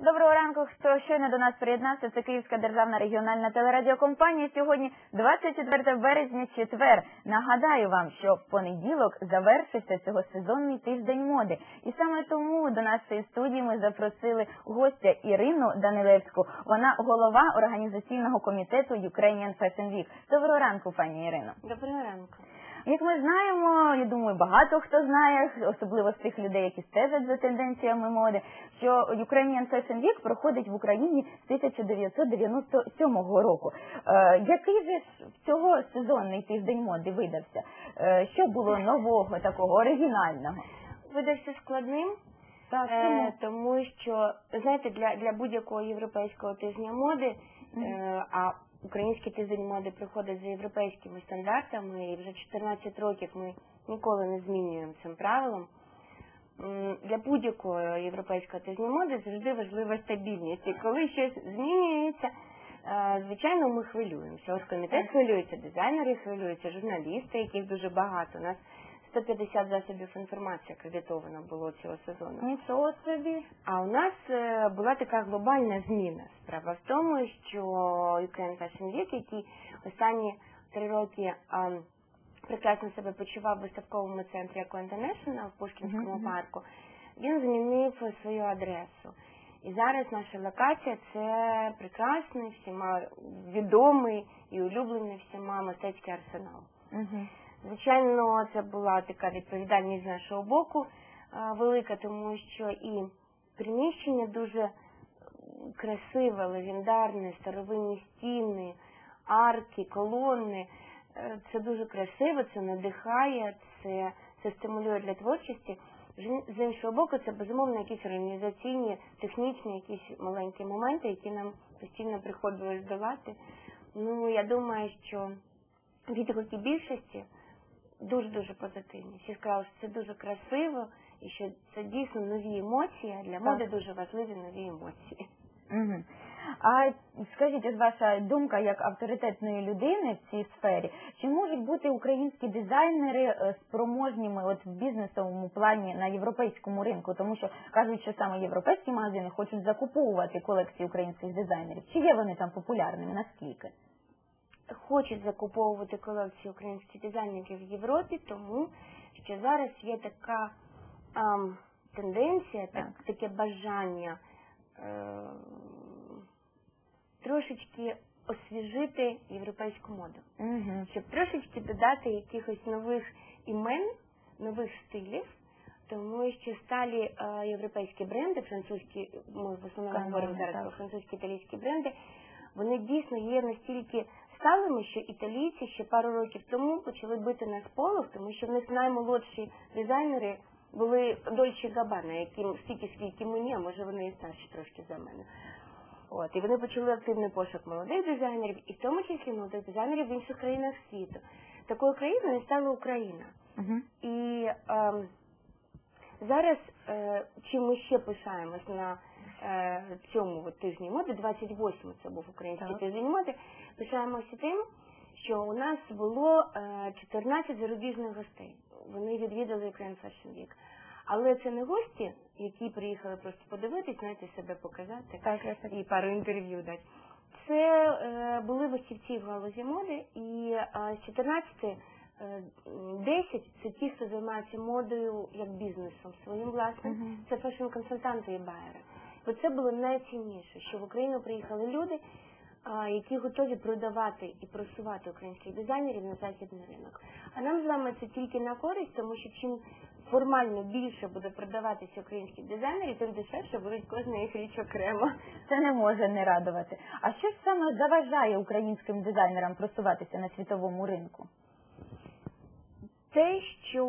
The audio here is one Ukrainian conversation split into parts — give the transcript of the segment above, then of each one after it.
Доброго ранку, хто щойно до нас приєднався. Це Київська державна регіональна телерадіокомпанія. Сьогодні 24 березня, четвер. Нагадаю вам, що в понеділок завершився цього сезонний тиждень моди. І саме тому до нашої студії ми запросили гостя Ірину Данилевську. Вона голова організаційного комітету Ukrainian Fashion Week. Доброго ранку, пані Ірино. Доброго ранку. Як ми знаємо, я думаю, багато хто знає, особливо з тих людей, які стежать за тенденціями моди, що Ukrainian Fashion Week проходить в Україні з 1997 року. Е, який же цього сезонний тиждень моди видався? Е, що було нового, такого оригінального? Видався складним, Так, е, тому що, знаєте, для, для будь-якого європейського тижня моди, е, а український тиждень моди проходить за європейськими стандартами, і вже 14 років ми ніколи не змінюємо цим правилам. Для будь-якого європейського тижня моди завжди важлива стабільність. І коли щось змінюється, е, звичайно, ми хвилюємося. Ось комітет хвилюється, дизайнери хвилюються, журналісти, яких дуже багато. У нас 150 засобів інформації акредитовано було цього сезону. Нічого собі. А у нас е, була така глобальна зміна. Справа в тому, що Ukraine Fashion Week, який останні три роки а, прекрасно себе почував в виставковому центрі Eco International в Пушкінському Мгм, мгм. парку, він змінив свою адресу. І зараз наша локація це прекрасний, всіма відомий і улюблений всіма мистецький арсенал. Угу. Звичайно, це була така відповідальність з нашого боку велика, тому що і приміщення дуже красиве, легендарне, старовинні стіни, арки, колони. Е, Це дуже красиво, це надихає, це, це стимулює для творчості. З- іншого боку, це безумовно якісь організаційні, технічні, якісь маленькі моменти, які нам постійно приходилось долати. Ну, я думаю, що відгуки більшості дуже-дуже позитивні. Всі сказали, що це дуже красиво і що це дійсно нові емоції, а для моди дуже важливі нові емоції. Угу. А скажіть, ось ваша думка як авторитетної людини в цій сфері, чи можуть бути українські дизайнери е, спроможніми от в бізнесовому плані на європейському ринку? Тому що кажуть, що саме європейські магазини хочуть закуповувати колекції українських дизайнерів. Чи є вони там популярними? Наскільки? Хочуть закуповувати колекції українських дизайнерів в Європі, тому що зараз є така ам, тенденція, так, таке бажання е, трошечки освіжити європейську моду. Угу. щоб трошечки додати якихось нових імен, нових стилів, тому що сталі е, європейські бренди, французькі, ми в основному Канони, говоримо зараз так. про французькі італійські бренди, вони дійсно є настільки сталими, що італійці ще пару років тому почали бити на сполох, тому що в них наймолодші дизайнери були Дольче Габана, яким стільки скільки мені, а може вони і старші трошки за мене. От, і вони почали активний пошук молодих дизайнерів, і в тому числі молодих дизайнерів в інших країнах світу. Такою країною стала Україна. Угу. І ем, зараз, е, чим ми ще пишаємось на е, цьому от тижні моди, 28 це був український Так. тиждень моди, пишаємося тим, що у нас було е, 14 зарубіжних гостей. Вони відвідали Ukraine Fashion Week. Але це не гості, які приїхали просто подивитись, знаєте, себе показати Так, і пару інтерв'ю дати. Це е, були фахівці в галузі моди, і е, з 14 е, 10 це ті, хто займаються модою як бізнесом своїм власним. Мгм. Це фешн-консультанти і байери. Бо це було найцінніше, що в Україну приїхали люди, які готові продавати і просувати українських дизайнерів на західний ринок. А нам з вами це тільки на користь, тому що чим формально більше буде продаватися українських дизайнерів, тим дешевше будуть кожна їх річ окремо. Це не може не радувати. А що ж саме заважає українським дизайнерам просуватися на світовому ринку? Те, що,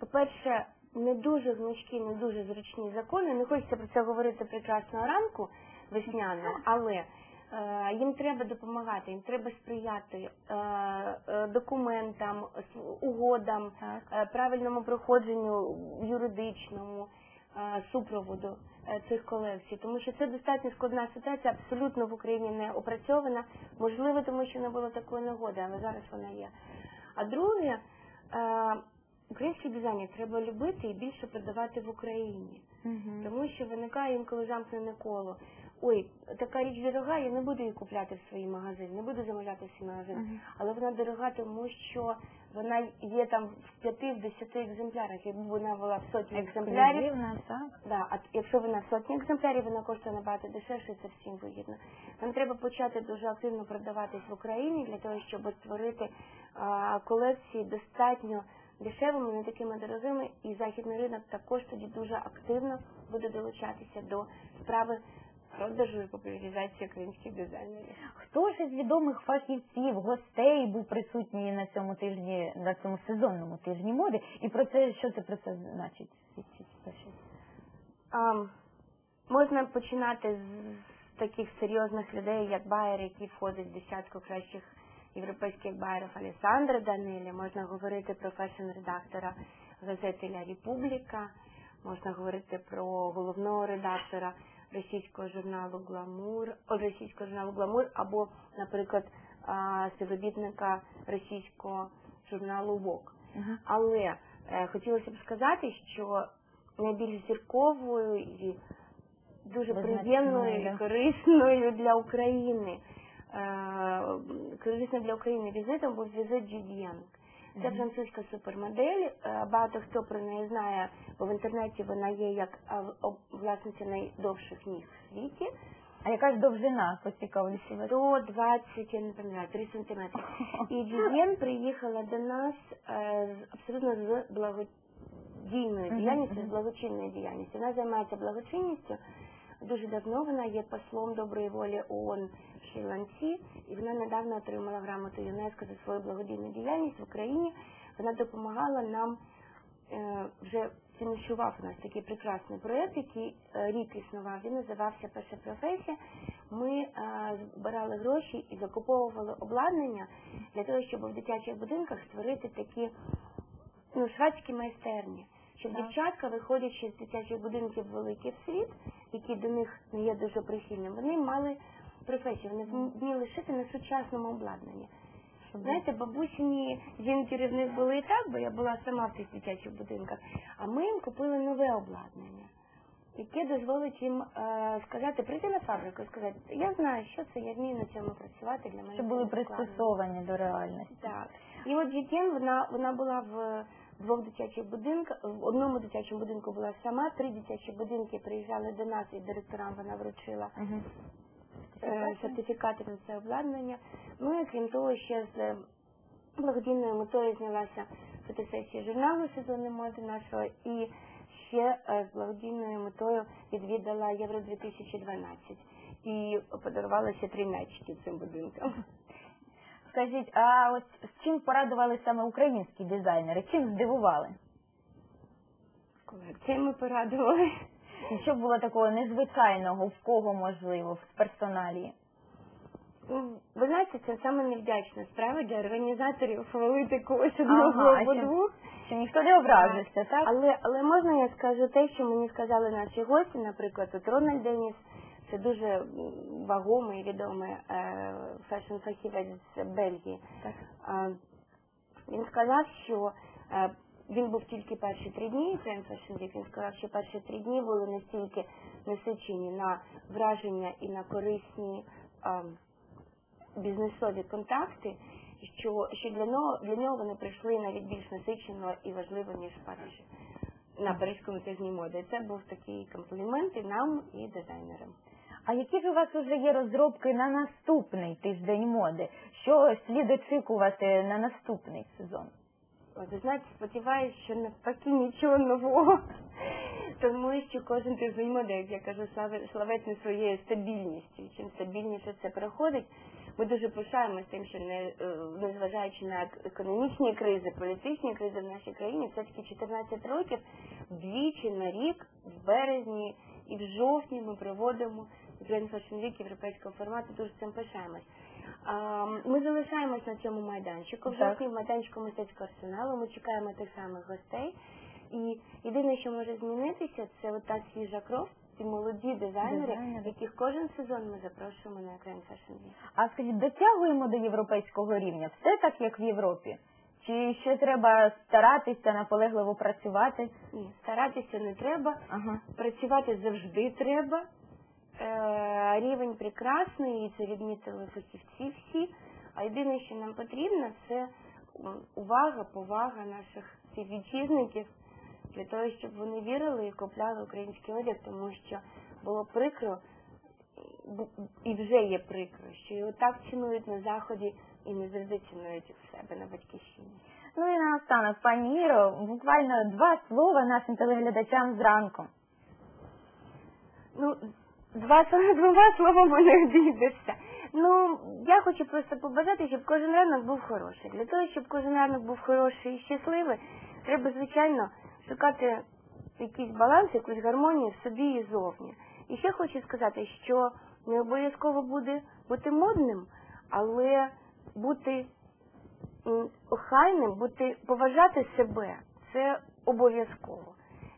по-перше, не дуже гнучкі, не дуже зручні закони, не хочеться про це говорити прекрасного ранку весняного, але е, їм треба допомагати, їм треба сприяти е, е, документам, угодам, е, правильному проходженню юридичному е, супроводу цих колекцій, тому що це достатньо складна ситуація, абсолютно в Україні не опрацьована, можливо, тому що не було такої нагоди, але зараз вона є. А друге, український дизайнер треба любити і більше продавати в Україні. Тому що виникає інколи замкнене коло. Ой, така річ дорога, я не буду її купляти в свої магазини, не буду замовляти в свій магазин. Мгм. Але вона дорога, тому що вона є там в п'яти, в десяти екземплярах. Якби вона була в сотні екземплярів, так? да, а якщо вона в сотні екземплярів, вона коштує набагато дешевше, і це всім вигідно. Нам треба почати дуже активно продаватись в Україні для того, щоб створити а, колекції достатньо дешевими, не такими дорогими, і західний ринок також тоді дуже активно буде долучатися до справи продажу і популяризації українських дизайнерів. Хто ж із відомих фахівців, гостей був присутній на цьому тижні, на цьому сезонному тижні моди? І про це, що це про це значить? Перше? Можна починати з, з таких серйозних людей, як Байер, який входить в десятку кращих європейських байерів Александра Данелі. Можна говорити про фешн-редактора газети Ля Републіка, можна говорити про головного редактора російського журналу Гламур, російського журналу Гламур, або, наприклад, співробітника російського журналу Вок. Але е, хотілося б сказати, що найбільш зірковою і дуже приємною і корисною для України, е, для України візитом був візит Джуді Це французька супермодель. е, Багато хто про неї знає, бо в інтернеті вона є як е, власниця найдовших ніг в світі. А яка ж довжина поцікавлюся вас? 120, я не пам'ятаю, 3 сантиметри. І Джудєн приїхала до нас абсолютно з благодійною діяльністю, з благочинною діяльністю. Вона займається благочинністю. Дуже давно вона є послом доброї волі ООН в Шрі-Ланці, і вона недавно отримала грамоту ЮНЕСКО за свою благодійну діяльність в Україні. Вона допомагала нам е, вже фінішував у нас такий прекрасний проєкт, який е, рік існував. Він називався Перша професія. Ми е, збирали гроші і закуповували обладнання для того, щоб в дитячих будинках створити такі ну, шведські майстерні. Щоб Так. дівчатка, виходячи з дитячих будинків в великий світ, який до них не є дуже прихильним, вони мали професію, вони вміли шити на сучасному обладнанні. Знаєте, бабусині жінки в них були і так, бо я була сама в тих дитячих будинках, а ми їм купили нове обладнання, яке дозволить їм е, сказати, прийти на фабрику і сказати, я знаю, що це, я вмію на цьому працювати, для мене Щоб були складно». пристосовані до реальності. Так. І от Дітєн, вона, вона була в двох дитячих будинках, в одному дитячому будинку була сама, три дитячі будинки приїжджали до нас, і директорам вона вручила е, сертифікати на це обладнання. Ну і крім того, ще з е, благодійною метою знялася фотосесія журналу сезону моди нашого і ще е, з благодійною метою відвідала Євро 2012 і подарувала ще три м'ячики цим будинкам. Скажіть, а ось з чим порадували саме українські дизайнери? Чим здивували? Колекціями порадували. І що було такого незвичайного, в кого можливо, в персоналі? Ну, Ви знаєте, це саме невдячна справа для організаторів хвалити когось одного Ага, або що- двох. Що ніхто не образився, так? Але, але можна я скажу те, що мені сказали наші гості, наприклад, от Рональд Деніс, це дуже вагомий відомий е, фешн-фахівець з Бельгії. Так. Він сказав, що е, він був тільки перші три дні, це Fashion Week, він сказав, що перші три дні були настільки насичені на враження і на корисні бізнесові контакти, що, що для, нього, для нього вони прийшли навіть більш насичено і важливо, ніж в Парижі. На Паризькому тижні моди. Це був такий комплімент і нам, і дизайнерам. А які ж у вас вже є розробки на наступний тиждень моди? Що слід очікувати на наступний сезон? Ви знаєте, сподіваюся, що навпаки нічого нового, тому що кожен тиждень моди, як я кажу, славе- славетний своєю стабільністю. Чим стабільніше це проходить, ми дуже пишаємося тим, що не, е, незважаючи на економічні кризи, політичні кризи в нашій країні, все-таки 14 років двічі на рік, в березні і в жовтні ми проводимо Grand Fashion Week європейського формату, дуже цим пишаємось. Ми залишаємось на цьому майданчику. В жовтні в майданчику мистецького арсеналу ми чекаємо тих самих гостей. І єдине, що може змінитися, це от та свіжа кров, ті молоді дизайнери, Дизайнери. яких кожен сезон ми запрошуємо на Grand Fashion Week. А скажіть, дотягуємо до європейського рівня? Все так, як в Європі? Чи ще треба старатися, наполегливо працювати? Ні, старатися не треба, Ага. працювати завжди треба. Е, рівень прекрасний, і це відмітили фахівці всі. А єдине, що нам потрібно, це увага, повага наших співвітчизників для того, щоб вони вірили і купляли український одяг, тому що було прикро, і вже є прикро, що його так цінують на Заході і не завжди цінують у себе на батьківщині. Ну і наостанок, пані Іро, буквально два слова нашим телеглядачам зранку. Ну, два, двома словами не обійдешся. Ну, я хочу просто побажати, щоб кожен ранок був хороший. Для того, щоб кожен ранок був хороший і щасливий, треба, звичайно, шукати якийсь баланс, якусь гармонію собі і зовні. І ще хочу сказати, що не обов'язково буде бути модним, але бути охайним, бути, поважати себе, це обов'язково.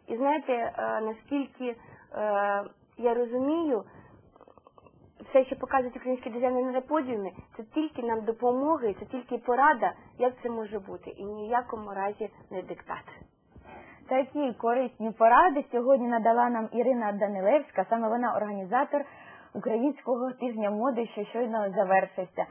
І знаєте, е, наскільки е, я розумію, все, що показують українські дизайнери на подіумі, це тільки нам допомога, це тільки порада, як це може бути, і в якому разі не диктат. Такі корисні поради сьогодні надала нам Ірина Данилевська, саме вона організатор українського тижня моди, що щойно завершився.